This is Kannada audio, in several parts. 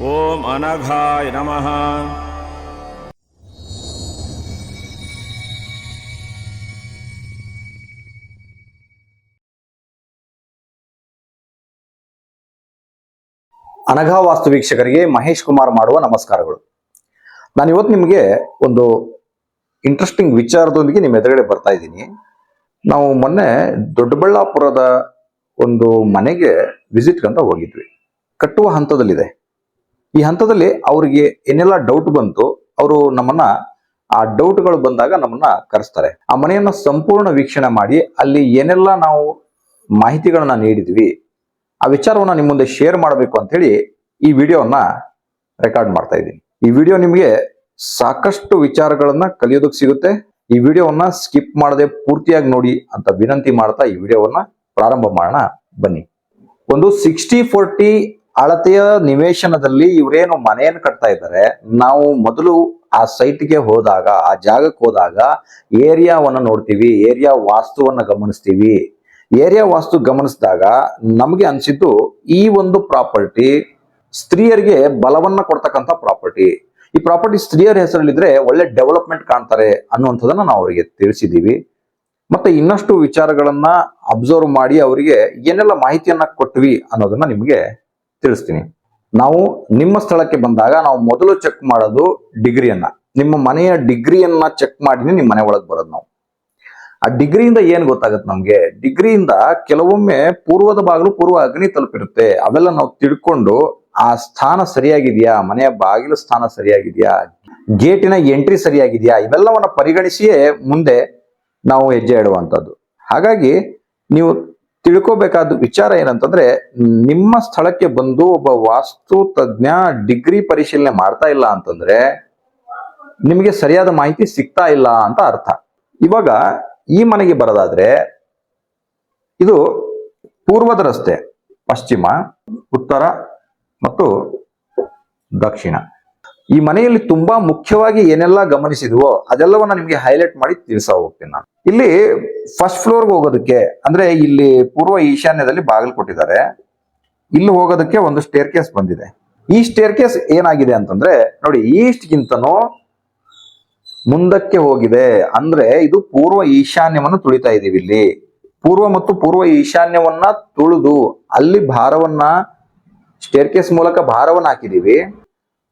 ಓಂ ಅನಘಾಯ ನಮಃ. ಅನಘಾ ವಾಸ್ತು ವೀಕ್ಷಕರಿಗೆ ಮಹೇಶ್ ಕುಮಾರ್ ಮಾಡುವ ನಮಸ್ಕಾರಗಳು. ನಾನು ಇವತ್ತು ನಿಮಗೆ ಒಂದು ಇಂಟ್ರೆಸ್ಟಿಂಗ್ ವಿಚಾರದೊಂದಿಗೆ ನಿಮ್ಮ ಎದುರುಗಡೆ ಬರ್ತಾ ಇದ್ದೀನಿ. ನಾವು ಮೊನ್ನೆ ದೊಡ್ಡಬಳ್ಳಾಪುರದ ಒಂದು ಮನೆಗೆ ವಿಸಿಟ್ ಅಂತ ಹೋಗಿದ್ವಿ. ಕಟ್ಟುವ ಹಂತದಲ್ಲಿದೆ. ಈ ಹಂತದಲ್ಲಿ ಅವರಿಗೆ ಏನೆಲ್ಲ ಡೌಟ್ ಬಂತು, ಅವರು ನಮ್ಮನ್ನ, ಆ ಡೌಟ್ಗಳು ಬಂದಾಗ ನಮ್ಮನ್ನ ಕರೆಸ್ತಾರೆ. ಆ ಮನೆಯನ್ನ ಸಂಪೂರ್ಣ ವೀಕ್ಷಣೆ ಮಾಡಿ, ಅಲ್ಲಿ ಏನೆಲ್ಲ ನಾವು ಮಾಹಿತಿಗಳನ್ನ ನೀಡಿದ್ವಿ, ಆ ವಿಚಾರವನ್ನ ನಿಮ್ಮ ಮುಂದೆ ಶೇರ್ ಮಾಡಬೇಕು ಅಂತ ಹೇಳಿ ಈ ವಿಡಿಯೋವನ್ನ ರೆಕಾರ್ಡ್ ಮಾಡ್ತಾ ಇದ್ದೀನಿ. ಈ ವಿಡಿಯೋ ನಿಮಗೆ ಸಾಕಷ್ಟು ವಿಚಾರಗಳನ್ನ ಕಲಿಯೋದಕ್ಕೆ ಸಿಗುತ್ತೆ. ಈ ವಿಡಿಯೋವನ್ನ ಸ್ಕಿಪ್ ಮಾಡದೆ ಪೂರ್ತಿಯಾಗಿ ನೋಡಿ ಅಂತ ವಿನಂತಿ ಮಾಡ್ತಾ ಈ ವಿಡಿಯೋವನ್ನ ಪ್ರಾರಂಭ ಮಾಡೋಣ. ಬನ್ನಿ. ಒಂದು ಸಿಕ್ಸ್ಟಿ ಫೋರ್ಟಿ ಅಳತೆಯ ನಿವೇಶನದಲ್ಲಿ ಇವರೇನು ಮನೆಯನ್ನು ಕಟ್ತಾ ಇದ್ದಾರೆ, ನಾವು ಮೊದಲು ಆ ಸೈಟ್ಗೆ ಹೋದಾಗ, ಆ ಜಾಗಕ್ಕೆ ಹೋದಾಗ ಏರಿಯಾವನ್ನು ನೋಡ್ತೀವಿ, ಏರಿಯಾ ವಾಸ್ತುವನ್ನು ಗಮನಿಸ್ತೀವಿ. ಏರಿಯಾ ವಾಸ್ತು ಗಮನಿಸಿದಾಗ ನಮಗೆ ಅನಿಸಿದ್ದು ಈ ಒಂದು ಪ್ರಾಪರ್ಟಿ ಸ್ತ್ರೀಯರಿಗೆ ಬಲವನ್ನ ಕೊಡ್ತಕ್ಕಂಥ ಪ್ರಾಪರ್ಟಿ. ಈ ಪ್ರಾಪರ್ಟಿ ಸ್ತ್ರೀಯರ ಹೆಸರಲ್ಲಿದ್ರೆ ಒಳ್ಳೆ ಡೆವಲಪ್ಮೆಂಟ್ ಕಾಣ್ತಾರೆ ಅನ್ನುವಂಥದ್ದನ್ನ ನಾವು ಅವರಿಗೆ ತಿಳಿಸಿದ್ದೀವಿ ಮತ್ತೆ ಇನ್ನಷ್ಟು ವಿಚಾರಗಳನ್ನ ಅಬ್ಸರ್ವ್ ಮಾಡಿ ಅವರಿಗೆ ಏನೆಲ್ಲ ಮಾಹಿತಿಯನ್ನ ಕೊಟ್ವಿ ಅನ್ನೋದನ್ನ ನಿಮಗೆ ತಿಳಿಸ್ತೀನಿ. ನಾವು ನಿಮ್ಮ ಸ್ಥಳಕ್ಕೆ ಬಂದಾಗ ನಾವು ಮೊದಲು ಚೆಕ್ ಮಾಡೋದು ಡಿಗ್ರಿಯನ್ನ ನಿಮ್ಮ ಮನೆಯ ಡಿಗ್ರಿಯನ್ನ ಚೆಕ್ ಮಾಡಿನೇ ನಿಮ್ಮ ಮನೆ ಒಳಗೆ ಬರೋದು ನಾವು. ಆ ಡಿಗ್ರಿಯಿಂದ ಏನ್ ಗೊತ್ತಾಗುತ್ತೆ ನಮ್ಗೆ? ಡಿಗ್ರಿಯಿಂದ ಕೆಲವೊಮ್ಮೆ ಪೂರ್ವದ ಬಾಗಿಲು ಪೂರ್ವ ಅಗ್ನಿ ತಲುಪಿರುತ್ತೆ. ಅವೆಲ್ಲ ನಾವು ತಿಳ್ಕೊಂಡು, ಆ ಸ್ಥಾನ ಸರಿಯಾಗಿದೆಯಾ? ಮನೆಯ ಬಾಗಿಲು ಸ್ಥಾನ ಸರಿಯಾಗಿದೆಯಾ? ಗೇಟಿನ ಎಂಟ್ರಿ ಸರಿಯಾಗಿದೆಯಾ? ಇವೆಲ್ಲವನ್ನ ಪರಿಗಣಿಸಿಯೇ ಮುಂದೆ ನಾವು ಹೆಜ್ಜೆ ಇಡುವಂಥದ್ದು. ಹಾಗಾಗಿ ನೀವು ತಿಳ್ಕೋಬೇಕಾದ ವಿಚಾರ ಏನಂತಂದ್ರೆ, ನಿಮ್ಮ ಸ್ಥಳಕ್ಕೆ ಬಂದು ಒಬ್ಬ ವಾಸ್ತು ತಜ್ಞ ಡಿಗ್ರಿ ಪರಿಶೀಲನೆ ಮಾಡ್ತಾ ಇಲ್ಲ ಅಂತಂದ್ರೆ, ನಿಮಗೆ ಸರಿಯಾದ ಮಾಹಿತಿ ಸಿಗ್ತಾ ಇಲ್ಲ ಅಂತ ಅರ್ಥ. ಇವಾಗ ಈ ಮನೆಗೆ ಬರೋದಾದ್ರೆ, ಇದು ಪೂರ್ವದ ರಸ್ತೆ, ಪಶ್ಚಿಮ, ಉತ್ತರ ಮತ್ತು ದಕ್ಷಿಣ. ಈ ಮನೆಯಲ್ಲಿ ತುಂಬಾ ಮುಖ್ಯವಾಗಿ ಏನೆಲ್ಲ ಗಮನಿಸಿದ್ವೋ ಅದೆಲ್ಲವನ್ನ ನಿಮಗೆ ಹೈಲೈಟ್ ಮಾಡಿ ತಿಳಿಸ ಹೋಗ್ತೀನಿ ನಾನು. ಇಲ್ಲಿ ಫಸ್ಟ್ ಫ್ಲೋರ್ಗೆ ಹೋಗೋದಕ್ಕೆ, ಅಂದ್ರೆ ಇಲ್ಲಿ ಪೂರ್ವ ಈಶಾನ್ಯದಲ್ಲಿ ಬಾಗಿಲು ಕೊಟ್ಟಿದ್ದಾರೆ. ಇಲ್ಲಿ ಹೋಗೋದಕ್ಕೆ ಒಂದು ಸ್ಟೇರ್ ಕೇಸ್ ಬಂದಿದೆ. ಈ ಸ್ಟೇರ್ ಕೇಸ್ ಏನಾಗಿದೆ ಅಂತಂದ್ರೆ, ನೋಡಿ ಈಸ್ಟ್ಗಿಂತನೂ ಮುಂದಕ್ಕೆ ಹೋಗಿದೆ. ಅಂದ್ರೆ ಇದು ಪೂರ್ವ ಈಶಾನ್ಯವನ್ನು ತುಳಿತಾ ಇದೀವಿ ಇಲ್ಲಿ. ಪೂರ್ವ ಮತ್ತು ಪೂರ್ವ ಈಶಾನ್ಯವನ್ನ ತುಳಿದು ಅಲ್ಲಿ ಭಾರವನ್ನ ಸ್ಟೇರ್ ಕೇಸ್ ಮೂಲಕ ಭಾರವನ್ನ ಹಾಕಿದೀವಿ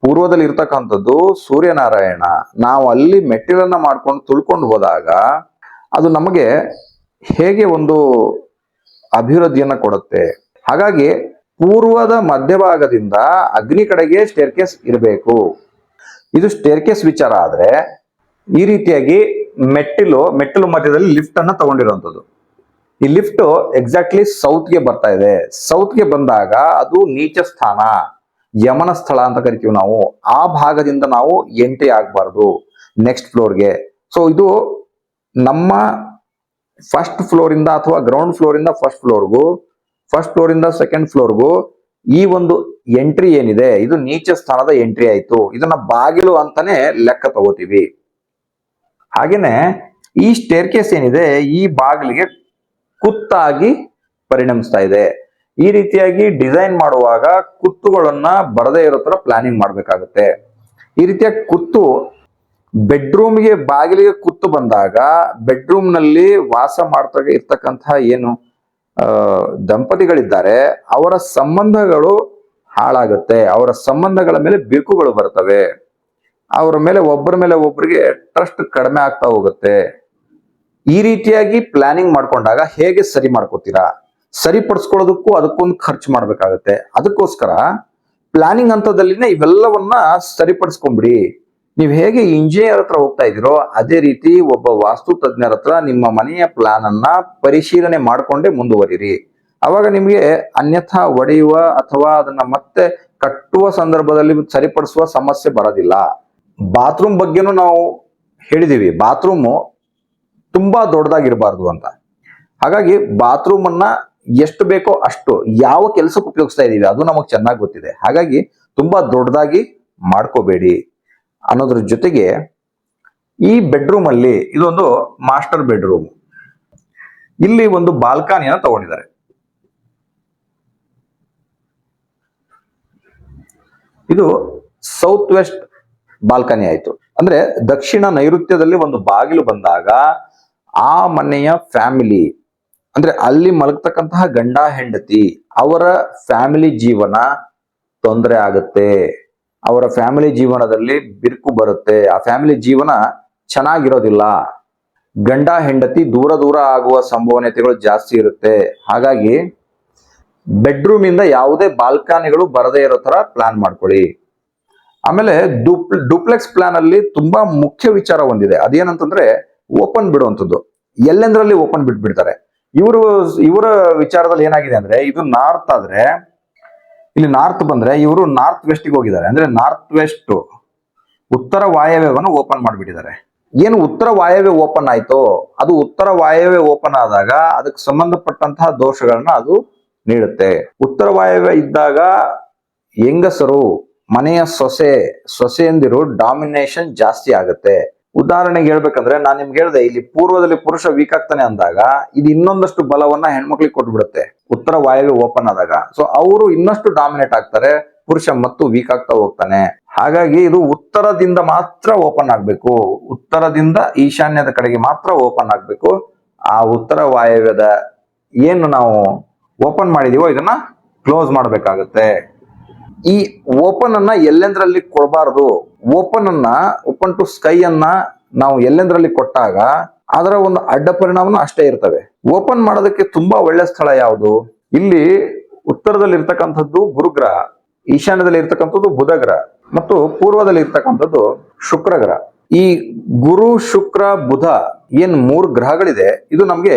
ಪೂರ್ವದಲ್ಲಿ ಇರ್ತಕ್ಕಂಥದ್ದು ಸೂರ್ಯನಾರಾಯಣ. ನಾವು ಅಲ್ಲಿ ಮೆಟ್ಟಿಲನ್ನ ಮಾಡ್ಕೊಂಡು ತುಳ್ಕೊಂಡು ಹೋದಾಗ ಅದು ನಮಗೆ ಹೇಗೆ ಒಂದು ಅಭಿವೃದ್ಧಿಯನ್ನು ಕೊಡುತ್ತೆ. ಹಾಗಾಗಿ ಪೂರ್ವದ ಮಧ್ಯಭಾಗದಿಂದ ಅಗ್ನಿ ಕಡೆಗೆ ಸ್ಟೇರ್ಕೇಸ್ ಇರಬೇಕು. ಇದು ಸ್ಟೇರ್ಕೇಸ್ ವಿಚಾರ ಆದರೆ ಈ ರೀತಿಯಾಗಿ ಮೆಟ್ಟಿಲು ಮೆಟ್ಟಿಲು ಮಧ್ಯದಲ್ಲಿ ಲಿಫ್ಟ್ ಅನ್ನ ತಗೊಂಡಿರುವಂತದ್ದು ಈ ಲಿಫ್ಟ್ ಎಕ್ಸಾಕ್ಟ್ಲಿ ಸೌತ್ಗೆ ಬರ್ತಾ ಇದೆ. ಸೌತ್ಗೆ ಬಂದಾಗ ಅದು ನೀಚ ಸ್ಥಾನ ಯಮನ ಸ್ಥಳ ಅಂತ ಕರಿತೀವಿ ನಾವು, ಆ ಭಾಗದಿಂದ ನಾವು ಎಂಟ್ರಿ ಆಗಬಾರ್ದು ನೆಕ್ಸ್ಟ್ ಫ್ಲೋರ್ಗೆ ಸೊ ಇದು ನಮ್ಮ ಫಸ್ಟ್ ಫ್ಲೋರ್ ಇಂದ ಅಥವಾ ಗ್ರೌಂಡ್ ಫ್ಲೋರ್ ಇಂದ ಫಸ್ಟ್ ಫ್ಲೋರ್ಗೂ ಫಸ್ಟ್ ಫ್ಲೋರ್ ಇಂದ ಸೆಕೆಂಡ್ ಫ್ಲೋರ್ಗೂ ಈ ಒಂದು ಎಂಟ್ರಿ ಏನಿದೆ, ಇದು ನೀಚ ಸ್ಥಾನದ ಎಂಟ್ರಿ ಆಯ್ತು. ಇದನ್ನ ಬಾಗಿಲು ಅಂತಾನೆ ಲೆಕ್ಕ ತಗೋತೀವಿ. ಹಾಗೇನೆ ಈ ಸ್ಟೇರ್ ಕೇಸ್ ಏನಿದೆ, ಈ ಬಾಗಿಲಿಗೆ ಕುತ್ತಾಗಿ ಪರಿಣಮಿಸ್ತಾ ಇದೆ. ಈ ರೀತಿಯಾಗಿ ಡಿಸೈನ್ ಮಾಡುವಾಗ ಕುತ್ತುಗಳನ್ನ ಬರದೇ ಇರೋ ತರ ಪ್ಲಾನಿಂಗ್ ಮಾಡಬೇಕಾಗುತ್ತೆ. ಈ ರೀತಿಯ ಕುತ್ತು ಬೆಡ್ರೂಮ್ಗೆ ಬಾಗಿಲಿಗೆ ಕುತ್ತು ಬಂದಾಗ ಬೆಡ್ರೂಮ್ನಲ್ಲಿ ವಾಸ ಮಾಡ್ತಾ ಇರ್ತಕ್ಕಂತಹ ಏನು ದಂಪತಿಗಳಿದ್ದಾರೆ, ಅವರ ಸಂಬಂಧಗಳು ಹಾಳಾಗುತ್ತೆ. ಅವರ ಸಂಬಂಧಗಳ ಮೇಲೆ ಬಿರುಕುಗಳು ಬರ್ತವೆ. ಅವರ ಮೇಲೆ ಒಬ್ಬರ ಮೇಲೆ ಒಬ್ಬರಿಗೆ ಟ್ರಸ್ಟ್ ಕಡಿಮೆ ಆಗ್ತಾ ಹೋಗುತ್ತೆ. ಈ ರೀತಿಯಾಗಿ ಪ್ಲಾನಿಂಗ್ ಮಾಡ್ಕೊಂಡಾಗ ಹೇಗೆ ಸರಿ ಮಾಡ್ಕೋತೀರಾ? ಸರಿಪಡಿಸ್ಕೊಳ್ಳೋದಕ್ಕೂ ಅದಕ್ಕೊಂದು ಖರ್ಚು ಮಾಡಬೇಕಾಗತ್ತೆ. ಅದಕ್ಕೋಸ್ಕರ ಪ್ಲಾನಿಂಗ್ ಹಂತದಲ್ಲಿನೇ ಇವೆಲ್ಲವನ್ನ ಸರಿಪಡಿಸ್ಕೊಂಬಿಡಿ. ನೀವು ಹೇಗೆ ಇಂಜಿನಿಯರ್ ಹತ್ರ ಹೋಗ್ತಾ ಇದ್ದೀರೋ ಅದೇ ರೀತಿ ಒಬ್ಬ ವಾಸ್ತು ತಜ್ಞರ ಹತ್ರ ನಿಮ್ಮ ಮನೆಯ ಪ್ಲಾನ್ ಅನ್ನ ಪರಿಶೀಲನೆ ಮಾಡ್ಕೊಂಡೇ ಮುಂದುವರಿರಿ. ಅವಾಗ ನಿಮಗೆ ಅನ್ಯಥಾ ಒಡೆಯುವ ಅಥವಾ ಅದನ್ನ ಮತ್ತೆ ಕಟ್ಟುವ ಸಂದರ್ಭದಲ್ಲಿ ಸರಿಪಡಿಸುವ ಸಮಸ್ಯೆ ಬರೋದಿಲ್ಲ. ಬಾತ್ರೂಮ್ ಬಗ್ಗೆನೂ ನಾವು ಹೇಳಿದೀವಿ. ಬಾತ್ರೂಮು ತುಂಬಾ ದೊಡ್ಡದಾಗಿರಬಾರ್ದು ಅಂತ. ಹಾಗಾಗಿ ಬಾತ್ರೂಮ್ ಅನ್ನ ಎಷ್ಟು ಬೇಕೋ ಅಷ್ಟು ಯಾವ ಕೆಲಸಕ್ಕೆ ಉಪಯೋಗಿಸ್ತಾ ಇದೀವಿ ಅದು ನಮಗೆ ಚೆನ್ನಾಗಿ ಗೊತ್ತಿದೆ. ಹಾಗಾಗಿ ತುಂಬಾ ದೊಡ್ಡದಾಗಿ ಮಾಡ್ಕೋಬೇಡಿ ಅನ್ನೋದ್ರ ಜೊತೆಗೆ ಈ ಬೆಡ್ರೂಮ್ ಅಲ್ಲಿ ಇದೊಂದು ಮಾಸ್ಟರ್ ಬೆಡ್ರೂಮ್ ಇಲ್ಲಿ ಒಂದು ಬಾಲ್ಕನಿಯನ್ನ ತಗೊಂಡಿದ್ದಾರೆ. ಇದು ಸೌತ್ ವೆಸ್ಟ್ ಬಾಲ್ಕನಿ ಆಯ್ತು. ಅಂದ್ರೆ ದಕ್ಷಿಣ ನೈಋತ್ಯದಲ್ಲಿ ಒಂದು ಬಾಗಿಲು ಬಂದಾಗ ಆ ಮನೆಯ ಫ್ಯಾಮಿಲಿ ಅಂದ್ರೆ ಅಲ್ಲಿ ಮಲಗ್ತಕ್ಕಂತಹ ಗಂಡ ಹೆಂಡತಿ, ಅವರ ಫ್ಯಾಮಿಲಿ ಜೀವನ ತೊಂದರೆ ಆಗುತ್ತೆ. ಅವರ ಫ್ಯಾಮಿಲಿ ಜೀವನದಲ್ಲಿ ಬಿರುಕು ಬರುತ್ತೆ. ಆ ಫ್ಯಾಮಿಲಿ ಜೀವನ ಚೆನ್ನಾಗಿರೋದಿಲ್ಲ. ಗಂಡ ಹೆಂಡತಿ ದೂರ ದೂರ ಆಗುವ ಸಂಭವನೀಯತೆಗಳು ಜಾಸ್ತಿ ಇರುತ್ತೆ. ಹಾಗಾಗಿ ಬೆಡ್ರೂಮ್ ಇಂದ ಯಾವುದೇ ಬಾಲ್ಕನಿಗಳು ಬರದೇ ಇರೋ ತರ ಪ್ಲಾನ್ ಮಾಡ್ಕೊಳ್ಳಿ. ಆಮೇಲೆ ಡುಪ್ ಡುಪ್ಲೆಕ್ಸ್ ಪ್ಲಾನ್ ಅಲ್ಲಿ ತುಂಬಾ ಮುಖ್ಯ ವಿಚಾರ ಒಂದಿದೆ. ಅದೇನಂತಂದ್ರೆ ಓಪನ್ ಬಿಡುವಂಥದ್ದು. ಎಲ್ಲೆಂದ್ರಲ್ಲಿ ಓಪನ್ ಬಿಟ್ಬಿಡ್ತಾರೆ? ಇವರು ಇವರ ವಿಚಾರದಲ್ಲಿ ಏನಾಗಿದೆ ಅಂದ್ರೆ ಇದು ನಾರ್ತ್ ಆದ್ರೆ, ಇಲ್ಲಿ ನಾರ್ತ್ ಬಂದ್ರೆ ಇವರು ನಾರ್ತ್ ವೆಸ್ಟ್ಗೆ ಹೋಗಿದ್ದಾರೆ. ಅಂದ್ರೆ ನಾರ್ತ್ ವೆಸ್ಟ್ ಉತ್ತರ ವಾಯವ್ಯವನ್ನು ಓಪನ್ ಮಾಡಿಬಿಟ್ಟಿದ್ದಾರೆ. ಏನು ಉತ್ತರ ವಾಯವ್ಯ ಓಪನ್ ಆಯ್ತು, ಅದು ಉತ್ತರ ವಾಯವ್ಯ ಓಪನ್ ಆದಾಗ ಅದಕ್ಕೆ ಸಂಬಂಧಪಟ್ಟಂತಹ ದೋಷಗಳನ್ನ ಅದು ನೀಡುತ್ತೆ. ಉತ್ತರ ವಾಯವ್ಯ ಇದ್ದಾಗ ಹೆಂಗಸರು, ಮನೆಯ ಸೊಸೆ, ಸೊಸೆಯಂದಿರು ಡಾಮಿನೇಷನ್ ಜಾಸ್ತಿ ಆಗುತ್ತೆ. ಉದಾಹರಣೆಗೆ ಹೇಳ್ಬೇಕಂದ್ರೆ ನಾನ್ ನಿಮ್ಗೆ ಹೇಳ್ದೆ, ಇಲ್ಲಿ ಪೂರ್ವದಲ್ಲಿ ಪುರುಷ ವೀಕ್ ಆಗ್ತಾನೆ ಅಂದಾಗ ಇದು ಇನ್ನೊಂದಷ್ಟು ಬಲವನ್ನ ಹೆಣ್ಮಕ್ಳಿಗೆ ಕೊಟ್ಬಿಡುತ್ತೆ. ಉತ್ತರ ವಾಯುವ್ಯ ಓಪನ್ ಆದಾಗ. ಸೊ ಅವರು ಇನ್ನಷ್ಟು ಡಾಮಿನೇಟ್ ಆಗ್ತಾರೆ, ಪುರುಷ ಮತ್ತು ವೀಕ್ ಆಗ್ತಾ ಹೋಗ್ತಾನೆ. ಹಾಗಾಗಿ ಇದು ಉತ್ತರದಿಂದ ಮಾತ್ರ ಓಪನ್ ಆಗ್ಬೇಕು. ಉತ್ತರದಿಂದ ಈಶಾನ್ಯದ ಕಡೆಗೆ ಮಾತ್ರ ಓಪನ್ ಆಗ್ಬೇಕು. ಆ ಉತ್ತರ ವಾಯವ್ಯದ ಏನು ನಾವು ಓಪನ್ ಮಾಡಿದೀವೋ, ಇದನ್ನ ಕ್ಲೋಸ್ ಮಾಡ್ಬೇಕಾಗತ್ತೆ. ಈ ಓಪನ್ ಅನ್ನ ಎಲ್ಲೆಂದ್ರಲ್ಲಿ ಕೊಡಬಾರದು? ಓಪನ್ ಅನ್ನ ಓಪನ್ ಟು ಸ್ಕೈ ಅನ್ನ ನಾವು ಎಲ್ಲೆಂದ್ರಲ್ಲಿ ಕೊಟ್ಟಾಗ ಅದರ ಒಂದು ಅಡ್ಡ ಪರಿಣಾಮನೂ ಅಷ್ಟೇ ಇರ್ತವೆ. ಓಪನ್ ಮಾಡೋದಕ್ಕೆ ತುಂಬಾ ಒಳ್ಳೆ ಸ್ಥಳ ಯಾವುದು? ಇಲ್ಲಿ ಉತ್ತರದಲ್ಲಿ ಇರ್ತಕ್ಕಂಥದ್ದು ಗುರುಗ್ರಹ ಈಶಾನ್ಯದಲ್ಲಿ ಇರ್ತಕ್ಕಂಥದ್ದು ಬುಧಗ್ರಹ ಮತ್ತು ಪೂರ್ವದಲ್ಲಿ ಇರ್ತಕ್ಕಂಥದ್ದು ಶುಕ್ರಗ್ರಹ. ಈ ಗುರು, ಶುಕ್ರ, ಬುಧ ಏನ್ ಮೂರು ಗ್ರಹಗಳಿದೆ, ಇದು ನಮ್ಗೆ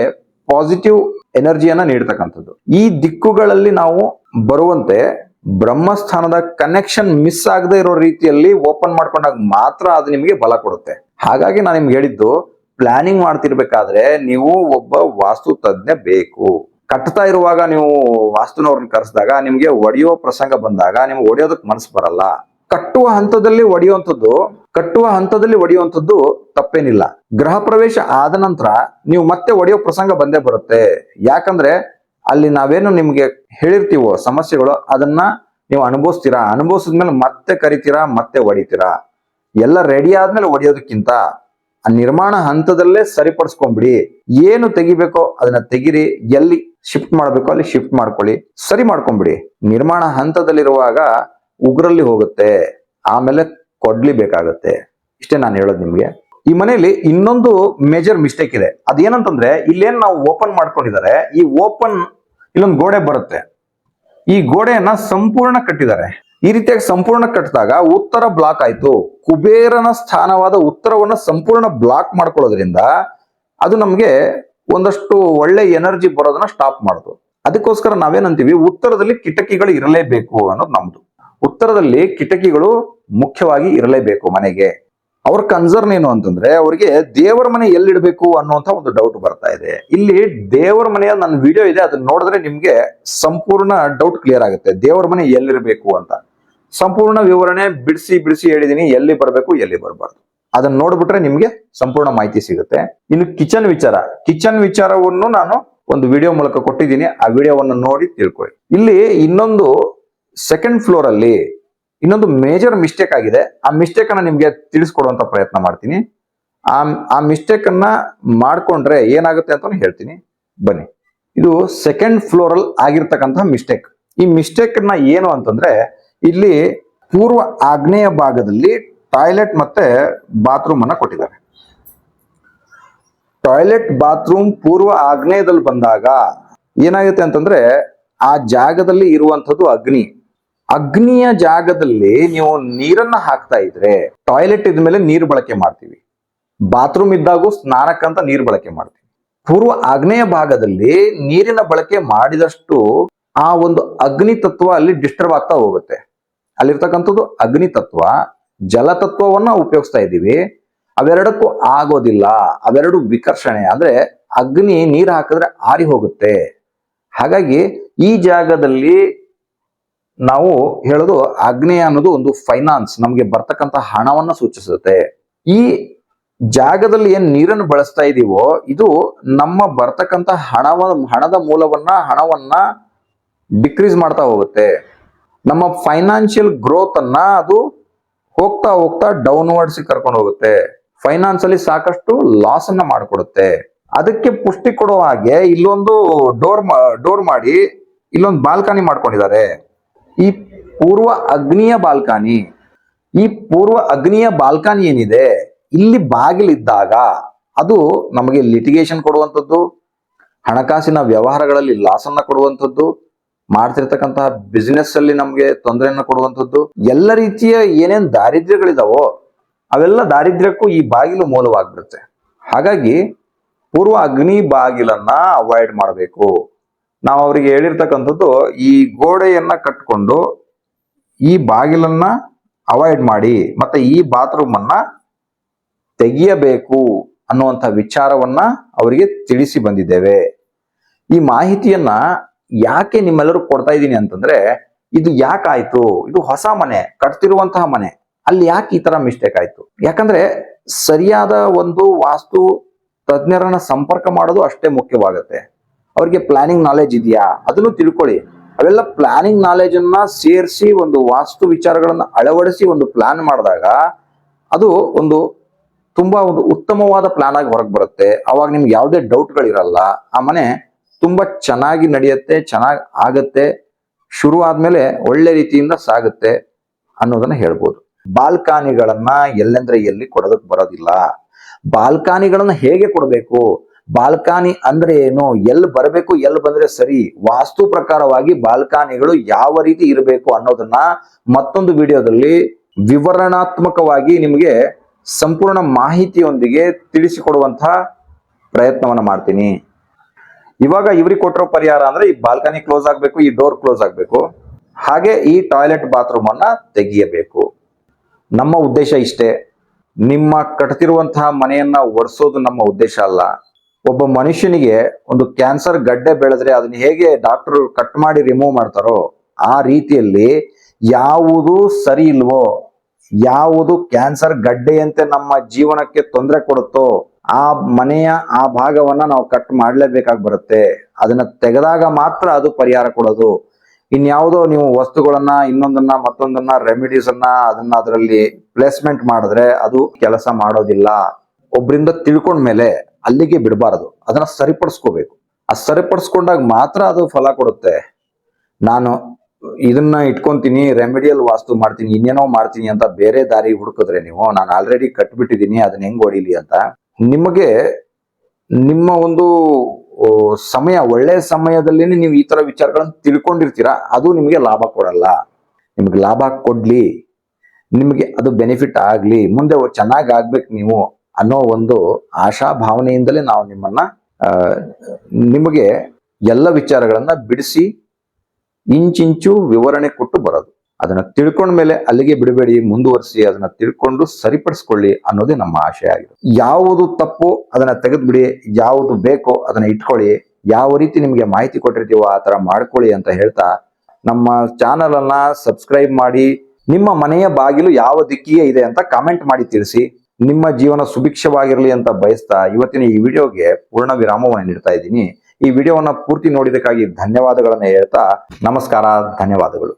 ಪಾಸಿಟಿವ್ ಎನರ್ಜಿಯನ್ನ ನೀಡ್ತಕ್ಕಂಥದ್ದು. ಈ ದಿಕ್ಕುಗಳಲ್ಲಿ ನಾವು ಬರುವಂತೆ ಬ್ರಹ್ಮಸ್ಥಾನದ ಕನೆಕ್ಷನ್ ಮಿಸ್ ಆಗದೆ ಇರೋ ರೀತಿಯಲ್ಲಿ ಓಪನ್ ಮಾಡ್ಕೊಂಡಾಗ ಮಾತ್ರ ಅದು ನಿಮಗೆ ಬಲ ಕೊಡುತ್ತೆ. ಹಾಗಾಗಿ ನಾನು ನಿಮ್ಗೆ ಹೇಳಿದ್ದು ಪ್ಲಾನಿಂಗ್ ಮಾಡ್ತಿರ್ಬೇಕಾದ್ರೆ ನೀವು ಒಬ್ಬ ವಾಸ್ತು ತಜ್ಞ ಬೇಕು. ಕಟ್ತಾ ಇರುವಾಗ ನೀವು ವಾಸ್ತುನವ್ರನ್ನ ಕರೆಸಿದಾಗ ನಿಮ್ಗೆ ಒಡೆಯೋ ಪ್ರಸಂಗ ಬಂದಾಗ ನಿಮ್ಗೆ ಒಡೆಯೋದಕ್ಕೆ ಮನಸ್ಸು ಬರಲ್ಲ. ಕಟ್ಟುವ ಹಂತದಲ್ಲಿ ಒಡೆಯುವಂಥದ್ದು, ಕಟ್ಟುವ ಹಂತದಲ್ಲಿ ಒಡೆಯುವಂಥದ್ದು ತಪ್ಪೇನಿಲ್ಲ. ಗೃಹ ಪ್ರವೇಶ ಆದ ನಂತರ ನೀವು ಮತ್ತೆ ಒಡೆಯೋ ಪ್ರಸಂಗ ಬಂದೇ ಬರುತ್ತೆ. ಯಾಕಂದ್ರೆ ಅಲ್ಲಿ ನಾವೇನು ನಿಮ್ಗೆ ಹೇಳಿರ್ತೀವೋ ಸಮಸ್ಯೆಗಳು ಅದನ್ನ ನೀವು ಅನುಭವಿಸ್ತೀರಾ? ಅನುಭವಿಸಿದ್ಮೇಲೆ ಮತ್ತೆ ಕರಿತೀರಾ, ಮತ್ತೆ ಹೊಡಿತೀರಾ? ಎಲ್ಲ ರೆಡಿ ಆದ್ಮೇಲೆ ಹೊಡಿಯೋದಕ್ಕಿಂತ ಆ ನಿರ್ಮಾಣ ಹಂತದಲ್ಲೇ ಸರಿಪಡಿಸ್ಕೊಂಬಿಡಿ ಏನು ತೆಗಿಬೇಕೋ ಅದನ್ನ ತೆಗಿರಿ. ಎಲ್ಲಿ ಶಿಫ್ಟ್ ಮಾಡ್ಬೇಕೋ ಅಲ್ಲಿ ಶಿಫ್ಟ್ ಮಾಡ್ಕೊಳ್ಳಿ. ಸರಿ ಮಾಡ್ಕೊಂಬಿಡಿ ನಿರ್ಮಾಣ ಹಂತದಲ್ಲಿರುವಾಗ ಉಗ್ರಲ್ಲಿ ಹೋಗುತ್ತೆ. ಆಮೇಲೆ ಕೊಡ್ಲಿ ಬೇಕಾಗತ್ತೆ. ಇಷ್ಟೇ ನಾನು ಹೇಳೋದು ನಿಮ್ಗೆ. ಈ ಮನೆಯಲ್ಲಿ ಇನ್ನೊಂದು ಮೇಜರ್ ಮಿಸ್ಟೇಕ್ ಇದೆ. ಅದೇನಂತಂದ್ರೆ, ಇಲ್ಲೇನು ನಾವು ಓಪನ್ ಮಾಡ್ಕೊಂಡಿದ್ದಾರೆ, ಈ ಓಪನ್ ಇಲ್ಲೊಂದು ಗೋಡೆ ಬರುತ್ತೆ. ಈ ಗೋಡೆಯನ್ನ ಸಂಪೂರ್ಣ ಕಟ್ಟಿದ್ದಾರೆ. ಈ ರೀತಿಯಾಗಿ ಸಂಪೂರ್ಣ ಕಟ್ಟಿದಾಗ ಉತ್ತರ ಬ್ಲಾಕ್ ಆಯ್ತು. ಕುಬೇರನ ಸ್ಥಾನವಾದ ಉತ್ತರವನ್ನ ಸಂಪೂರ್ಣ ಬ್ಲಾಕ್ ಮಾಡ್ಕೊಳ್ಳೋದ್ರಿಂದ ಅದು ನಮಗೆ ಒಂದಷ್ಟು ಒಳ್ಳೆ ಎನರ್ಜಿ ಬರೋದನ್ನ ಸ್ಟಾಪ್ ಮಾಡ್ತು. ಅದಕ್ಕೋಸ್ಕರ ನಾವೇನಂತೀವಿ, ಉತ್ತರದಲ್ಲಿ ಕಿಟಕಿಗಳು ಇರಲೇಬೇಕು ಅನ್ನೋದು ನಮ್ದು. ಉತ್ತರದಲ್ಲಿ ಕಿಟಕಿಗಳು ಮುಖ್ಯವಾಗಿ ಇರಲೇಬೇಕು ಮನೆಗೆ. ಅವ್ರ ಕನ್ಸರ್ನ್ ಏನು ಅಂತಂದ್ರೆ ಅವರಿಗೆ ದೇವರ ಮನೆ ಎಲ್ಲಿಡಬೇಕು ಅನ್ನುವಂತ ಒಂದು ಡೌಟ್ ಬರ್ತಾ ಇದೆ. ಇಲ್ಲಿ ದೇವರ ಮನೆಯ ನನ್ನ ವಿಡಿಯೋ ಇದೆ, ಅದನ್ನ ನೋಡಿದ್ರೆ ನಿಮ್ಗೆ ಸಂಪೂರ್ಣ ಡೌಟ್ ಕ್ಲಿಯರ್ ಆಗುತ್ತೆ. ದೇವರ ಮನೆ ಎಲ್ಲಿರಬೇಕು ಅಂತ. ಸಂಪೂರ್ಣ ವಿವರಣೆ ಬಿಡಿಸಿ ಬಿಡಿಸಿ ಹೇಳಿದೀನಿ, ಎಲ್ಲಿ ಬರಬೇಕು, ಎಲ್ಲಿ ಬರಬಾರ್ದು. ಅದನ್ನ ನೋಡ್ಬಿಟ್ರೆ ನಿಮ್ಗೆ ಸಂಪೂರ್ಣ ಮಾಹಿತಿ ಸಿಗುತ್ತೆ. ಇನ್ನು ಕಿಚನ್ ವಿಚಾರ ಕಿಚನ್ ವಿಚಾರವನ್ನು ನಾನು ಒಂದು ವಿಡಿಯೋ ಮೂಲಕ ಕೊಟ್ಟಿದ್ದೀನಿ. ಆ ವಿಡಿಯೋವನ್ನು ನೋಡಿ ತಿಳ್ಕೊಳ್ಳಿ. ಇಲ್ಲಿ ಇನ್ನೊಂದು ಸೆಕೆಂಡ್ ಫ್ಲೋರ್ ಅಲ್ಲಿ ಇನ್ನೊಂದು ಮೇಜರ್ ಮಿಸ್ಟೇಕ್ ಆಗಿದೆ. ಆ ಮಿಸ್ಟೇಕ್ ಅನ್ನ ನಿಮ್ಗೆ ತಿಳಿಸ್ಕೊಡುವಂತ ಪ್ರಯತ್ನ ಮಾಡ್ತೀನಿ. ಆ ಆ ಮಿಸ್ಟೇಕ್ ಅನ್ನ ಮಾಡ್ಕೊಂಡ್ರೆ ಏನಾಗುತ್ತೆ ಅಂತ ಹೇಳ್ತೀನಿ. ಬನ್ನಿ. ಇದು ಸೆಕೆಂಡ್ ಫ್ಲೋರ್ ಅಲ್ಲಿ ಆಗಿರ್ತಕ್ಕಂತಹ ಮಿಸ್ಟೇಕ್ ಈ ಮಿಸ್ಟೇಕ್ನ ಏನು ಅಂತಂದ್ರೆ, ಇಲ್ಲಿ ಪೂರ್ವ ಆಗ್ನೇಯ ಭಾಗದಲ್ಲಿ ಟಾಯ್ಲೆಟ್ ಮತ್ತೆ ಬಾತ್ರೂಮ್ ಅನ್ನ ಕೊಟ್ಟಿದ್ದಾರೆ. ಟಾಯ್ಲೆಟ್ ಬಾತ್ರೂಮ್ ಪೂರ್ವ ಆಗ್ನೇಯದಲ್ಲಿ ಬಂದಾಗ ಏನಾಗುತ್ತೆ ಅಂತಂದ್ರೆ, ಆ ಜಾಗದಲ್ಲಿ ಇರುವಂತದ್ದು ಅಗ್ನಿ. ಅಗ್ನಿಯ ಜಾಗದಲ್ಲಿ ನೀವು ನೀರನ್ನ ಹಾಕ್ತಾ ಇದ್ರೆ ಟಾಯ್ಲೆಟ್ ಇದ್ಮೇಲೆ ನೀರು ಬಳಕೆ ಮಾಡ್ತೀವಿ. ಬಾತ್ರೂಮ್ ಇದ್ದಾಗೂ ಸ್ನಾನಕ್ಕಂತ ನೀರು ಬಳಕೆ ಮಾಡ್ತೀವಿ. ಪೂರ್ವ ಆಗ್ನೇಯ ಭಾಗದಲ್ಲಿ ನೀರಿನ ಬಳಕೆ ಮಾಡಿದಷ್ಟು ಆ ಒಂದು ಅಗ್ನಿ ತತ್ವ ಅಲ್ಲಿ ಡಿಸ್ಟರ್ಬ್ ಆಗ್ತಾ ಹೋಗುತ್ತೆ. ಅಲ್ಲಿರ್ತಕ್ಕಂಥದ್ದು ಅಗ್ನಿ ತತ್ವ, ಜಲ ತತ್ವವನ್ನ ಉಪಯೋಗಿಸ್ತಾ ಇದ್ದೀವಿ. ಅವೆರಡಕ್ಕೂ ಆಗೋದಿಲ್ಲ. ಅವೆರಡು ವಿಕರ್ಷಣೆ. ಅಂದ್ರೆ ಅಗ್ನಿ ನೀರು ಹಾಕಿದ್ರೆ ಆರಿ ಹೋಗುತ್ತೆ ಹಾಗಾಗಿ ಈ ಜಾಗದಲ್ಲಿ ನಾವು ಹೇಳೋದು ಆಗ್ನೇಯ ಅನ್ನೋದು ಒಂದು ಫೈನಾನ್ಸ್ ನಮಗೆ ಬರ್ತಕ್ಕಂಥ ಹಣವನ್ನ ಸೂಚಿಸುತ್ತೆ. ಈ ಜಾಗದಲ್ಲಿ ಏನ್ ನೀರನ್ನು ಬಳಸ್ತಾ ಇದೀವೋ, ಇದು ನಮ್ಮ ಬರ್ತಕ್ಕಂಥ ಹಣವ, ಹಣದ ಮೂಲವನ್ನ, ಹಣವನ್ನ ಡಿಕ್ರೀಸ್ ಮಾಡ್ತಾ ಹೋಗುತ್ತೆ. ನಮ್ಮ ಫೈನಾನ್ಷಿಯಲ್ ಗ್ರೋತ್ ಅನ್ನ ಅದು ಹೋಗ್ತಾ ಹೋಗ್ತಾ ಡೌನ್ವರ್ಡ್ಸ್ ಕರ್ಕೊಂಡು ಹೋಗುತ್ತೆ. ಫೈನಾನ್ಸ್ ಅಲ್ಲಿ ಸಾಕಷ್ಟು ಲಾಸ್ ಅನ್ನ ಮಾಡಿಕೊಡುತ್ತೆ. ಅದಕ್ಕೆ ಪುಷ್ಟಿ ಕೊಡುವ ಹಾಗೆ ಇಲ್ಲೊಂದು ಡೋರ್ ಡೋರ್ ಮಾಡಿ ಇಲ್ಲೊಂದು ಬಾಲ್ಕನಿ ಮಾಡ್ಕೊಂಡಿದ್ದಾರೆ. ಈ ಪೂರ್ವ ಅಗ್ನಿಯ ಬಾಲ್ಕಾನಿ, ಈ ಪೂರ್ವ ಅಗ್ನಿಯ ಬಾಲ್ಕಾನಿ ಏನಿದೆ, ಇಲ್ಲಿ ಬಾಗಿಲಿದ್ದಾಗ ಅದು ನಮಗೆ ಲಿಟಿಗೇಷನ್ ಕೊಡುವಂಥದ್ದು, ಹಣಕಾಸಿನ ವ್ಯವಹಾರಗಳಲ್ಲಿ ಲಾಸ್ ಅನ್ನ ಕೊಡುವಂಥದ್ದು, ಮಾಡ್ತಿರ್ತಕ್ಕಂತಹ ಬಿಸಿನೆಸ್ ಅಲ್ಲಿ ನಮಗೆ ತೊಂದರೆಯನ್ನು ಕೊಡುವಂಥದ್ದು, ಎಲ್ಲ ರೀತಿಯ ಏನೇನು ದಾರಿದ್ರ್ಯಗಳಿದಾವೋ ಅವೆಲ್ಲ ದಾರಿದ್ರ್ಯಕ್ಕೂ ಈ ಬಾಗಿಲು ಮೂಲವಾಗ್ಬಿಡುತ್ತೆ. ಹಾಗಾಗಿ ಪೂರ್ವ ಅಗ್ನಿ ಬಾಗಿಲನ್ನ ಅವಾಯ್ಡ್ ಮಾಡಬೇಕು. ನಾವು ಅವರಿಗೆ ಹೇಳಿರ್ತಕ್ಕಂಥದ್ದು ಈ ಗೋಡೆಯನ್ನ ಕಟ್ಕೊಂಡು ಈ ಬಾಗಿಲನ್ನ ಅವಾಯ್ಡ್ ಮಾಡಿ ಮತ್ತೆ ಈ ಬಾತ್ರೂಮ್ ಅನ್ನ ತೆಗೆಯಬೇಕು ಅನ್ನುವಂಥ ವಿಚಾರವನ್ನ ಅವರಿಗೆ ತಿಳಿಸಿ ಬಂದಿದ್ದೇವೆ. ಈ ಮಾಹಿತಿಯನ್ನ ಯಾಕೆ ನಿಮ್ಮೆಲ್ಲರೂ ಕೊಡ್ತಾ ಇದ್ದೀನಿ ಅಂತಂದ್ರೆ ಇದು ಯಾಕಾಯ್ತು ಇದು ಹೊಸ ಮನೆ, ಕಟ್ತಿರುವಂತಹ ಮನೆ. ಅಲ್ಲಿ ಯಾಕೆ ಈ ತರ ಮಿಸ್ಟೇಕ್ ಆಯ್ತು? ಯಾಕಂದ್ರೆ ಸರಿಯಾದ ಒಂದು ವಾಸ್ತು ತಜ್ಞರನ್ನ ಸಂಪರ್ಕ ಮಾಡೋದು ಅಷ್ಟೇ ಮುಖ್ಯವಾಗುತ್ತೆ. ಅವ್ರಿಗೆ ಪ್ಲಾನಿಂಗ್ ನಾಲೆಜ್ ಇದೆಯಾ? ಅದನ್ನು ತಿಳ್ಕೊಳ್ಳಿ. ಅವೆಲ್ಲ ಪ್ಲಾನಿಂಗ್ ನಾಲೆಜ್ ಅನ್ನ ಸೇರಿಸಿ ಒಂದು ವಾಸ್ತು ವಿಚಾರಗಳನ್ನು ಅಳವಡಿಸಿ ಒಂದು ಪ್ಲಾನ್ ಮಾಡಿದಾಗ ಅದು ಒಂದು ತುಂಬಾ ಒಂದು ಉತ್ತಮವಾದ ಪ್ಲಾನ್ ಆಗಿ ಹೊರಗೆ ಬರುತ್ತೆ. ಅವಾಗ ನಿಮ್ಗೆ ಯಾವುದೇ ಡೌಟ್ಗಳಿರಲ್ಲ ಆ ಮನೆ ತುಂಬಾ ಚೆನ್ನಾಗಿ ನಡೆಯುತ್ತೆ, ಚೆನ್ನಾಗಿ ಆಗತ್ತೆ, ಶುರು ಆದ್ಮೇಲೆ ಒಳ್ಳೆ ರೀತಿಯಿಂದ ಸಾಗುತ್ತೆ ಅನ್ನೋದನ್ನ ಹೇಳ್ಬೋದು. ಬಾಲ್ಕಾನಿಗಳನ್ನ ಎಲ್ಲೆಂದ್ರೆ ಎಲ್ಲಿ ಕೊಡೋದಕ್ಕೆ ಬರೋದಿಲ್ಲ. ಬಾಲ್ಕಾನಿಗಳನ್ನ ಹೇಗೆ ಕೊಡಬೇಕು? ಬಾಲ್ಕಾನಿ ಅಂದ್ರೆ ಏನು? ಎಲ್ಲಿ ಬರಬೇಕು, ಎಲ್ಲಿ ಬಂದ್ರೆ ಸರಿ? ವಾಸ್ತು ಪ್ರಕಾರವಾಗಿ ಬಾಲ್ಕಾನಿಗಳು ಯಾವ ರೀತಿ ಇರಬೇಕು ಅನ್ನೋದನ್ನ ಮತ್ತೊಂದು ವಿಡಿಯೋದಲ್ಲಿ ವಿವರಣಾತ್ಮಕವಾಗಿ ನಿಮಗೆ ಸಂಪೂರ್ಣ ಮಾಹಿತಿಯೊಂದಿಗೆ ತಿಳಿಸಿಕೊಡುವಂತಹ ಪ್ರಯತ್ನವನ್ನ ಮಾಡ್ತೀನಿ. ಇವಾಗ ಇವ್ರಿಗೆ ಕೊಟ್ಟಿರೋ ಪರಿಹಾರ ಅಂದ್ರೆ ಈ ಬಾಲ್ಕನಿ ಕ್ಲೋಸ್ ಆಗ್ಬೇಕು, ಈ ಡೋರ್ ಕ್ಲೋಸ್ ಆಗ್ಬೇಕು. ಹಾಗೆ ಈ ಟಾಯ್ಲೆಟ್ ಬಾತ್ರೂಮ್ ಅನ್ನ ತೆಗೆಯಬೇಕು. ನಮ್ಮ ಉದ್ದೇಶ ಇಷ್ಟೇ. ನಿಮ್ಮ ಕಟ್ತಿರುವಂತಹ ಮನೆಯನ್ನ ಒಡಿಸೋದು ನಮ್ಮ ಉದ್ದೇಶ ಅಲ್ಲ. ಒಬ್ಬ ಮನುಷ್ಯನಿಗೆ ಒಂದು ಕ್ಯಾನ್ಸರ್ ಗಡ್ಡೆ ಬೆಳೆದ್ರೆ ಅದನ್ನ ಹೇಗೆ ಡಾಕ್ಟರ್ ಕಟ್ ಮಾಡಿ ರಿಮೂವ್ ಮಾಡ್ತಾರೋ ಆ ರೀತಿಯಲ್ಲಿ ಯಾವುದು ಸರಿ ಇಲ್ವೋ, ಯಾವುದು ಕ್ಯಾನ್ಸರ್ ಗಡ್ಡೆಯಂತೆ ನಮ್ಮ ಜೀವನಕ್ಕೆ ತೊಂದರೆ ಕೊಡುತ್ತೋ, ಆ ಮನೆಯ ಆ ಭಾಗವನ್ನ ನಾವು ಕಟ್ ಮಾಡ್ಲೇಬೇಕಾಗಿ ಬರುತ್ತೆ. ಅದನ್ನ ತೆಗೆದಾಗ ಮಾತ್ರ ಅದು ಪರಿಹಾರ ಕೊಡೋದು. ಇನ್ಯಾವುದೋ ನೀವು ವಸ್ತುಗಳನ್ನ, ಇನ್ನೊಂದನ್ನ, ಮತ್ತೊಂದನ್ನ ರೆಮಿಡೀಸ್ ಅನ್ನ ಅದನ್ನ ಅದರಲ್ಲಿ ಪ್ಲೇಸ್ಮೆಂಟ್ ಮಾಡಿದ್ರೆ ಅದು ಕೆಲಸ ಮಾಡೋದಿಲ್ಲ. ಒಬ್ಬರಿಂದ ತಿಳ್ಕೊಂಡ್ಮೇಲೆ ಅಲ್ಲಿಗೆ ಬಿಡಬಾರದು. ಅದನ್ನ ಸರಿಪಡಿಸ್ಕೋಬೇಕು. ಆ ಸರಿಪಡಿಸ್ಕೊಂಡಾಗ ಮಾತ್ರ ಅದು ಫಲ ಕೊಡುತ್ತೆ. ನಾನು ಇದನ್ನ ಇಟ್ಕೊಂತೀನಿ, ರೆಮಿಡಿಯಲ್ ವಾಸ್ತು ಮಾಡ್ತೀನಿ, ಇನ್ನೇನೋ ಮಾಡ್ತೀನಿ ಅಂತ ಬೇರೆ ದಾರಿ ಹುಡುಕಿದ್ರೆ ನೀವು, ನಾನು ಆಲ್ರೆಡಿ ಕಟ್ಬಿಟ್ಟಿದ್ದೀನಿ, ಅದನ್ನ ಹೆಂಗ್ ಹೊಡಿಲಿ ಅಂತ. ನಿಮಗೆ ನಿಮ್ಮ ಒಂದು ಸಮಯ, ಒಳ್ಳೆ ಸಮಯದಲ್ಲಿ ನೀವು ಈ ತರ ವಿಚಾರಗಳನ್ನು ತಿಳ್ಕೊಂಡಿರ್ತೀರಾ, ಅದು ನಿಮಗೆ ಲಾಭ ಕೊಡಲ್ಲ. ನಿಮ್ಗೆ ಲಾಭ ಕೊಡ್ಲಿ. ನಿಮಗೆ ಅದು ಬೆನಿಫಿಟ್ ಆಗ್ಲಿ. ಮುಂದೆ ಚೆನ್ನಾಗಿ ಆಗ್ಬೇಕು ನೀವು. ಅನ್ನೋ ಒಂದು ಆಶಾ ಭಾವನೆಯಿಂದಲೇ ನಾವು ನಿಮ್ಮನ್ನ ನಿಮಗೆ ಎಲ್ಲ ವಿಚಾರಗಳನ್ನ ಬಿಡಿಸಿ, ಇಂಚಿಂಚು ವಿವರಣೆ ಕೊಟ್ಟು ಬರೋದು. ಅದನ್ನ ತಿಳ್ಕೊಂಡ್ಮೇಲೆ ಅಲ್ಲಿಗೆ ಬಿಡಬೇಡಿ, ಮುಂದುವರಿಸಿ, ಅದನ್ನ ತಿಳ್ಕೊಂಡು ಸರಿಪಡಿಸ್ಕೊಳ್ಳಿ ಅನ್ನೋದೇ ನಮ್ಮ ಆಶಯ ಆಗಿದೆ ಯಾವುದು ತಪ್ಪು ಅದನ್ನ ತೆಗೆದ್ಬಿಡಿ, ಯಾವುದು ಬೇಕೋ ಅದನ್ನ ಇಟ್ಕೊಳ್ಳಿ, ಯಾವ ರೀತಿ ನಿಮಗೆ ಮಾಹಿತಿ ಕೊಟ್ಟಿರ್ತೀವೋ ಆ ತರ ಮಾಡ್ಕೊಳ್ಳಿ ಅಂತ ಹೇಳ್ತಾ, ನಮ್ಮ ಚಾನಲ್ ಅನ್ನ ಸಬ್ಸ್ಕ್ರೈಬ್ ಮಾಡಿ, ನಿಮ್ಮ ಮನೆಯ ಬಾಗಿಲು ಯಾವ ದಿಕ್ಕಿಯೇ ಇದೆ ಅಂತ ಕಾಮೆಂಟ್ ಮಾಡಿ ತಿಳಿಸಿ. ನಿಮ್ಮ ಜೀವನ ಸುಭಿಕ್ಷವಾಗಿರಲಿ ಅಂತ ಬಯಸ್ತಾ ಇವತ್ತಿನ ಈ ವಿಡಿಯೋಗೆ ಪೂರ್ಣ ವಿರಾಮವನ್ನು ನೀಡ್ತಾ ಇದ್ದೀನಿ. ಈ ವಿಡಿಯೋವನ್ನು ಪೂರ್ತಿ ನೋಡಿದಕ್ಕಾಗಿ ಧನ್ಯವಾದಗಳನ್ನು ಹೇಳ್ತಾ ನಮಸ್ಕಾರ, ಧನ್ಯವಾದಗಳು.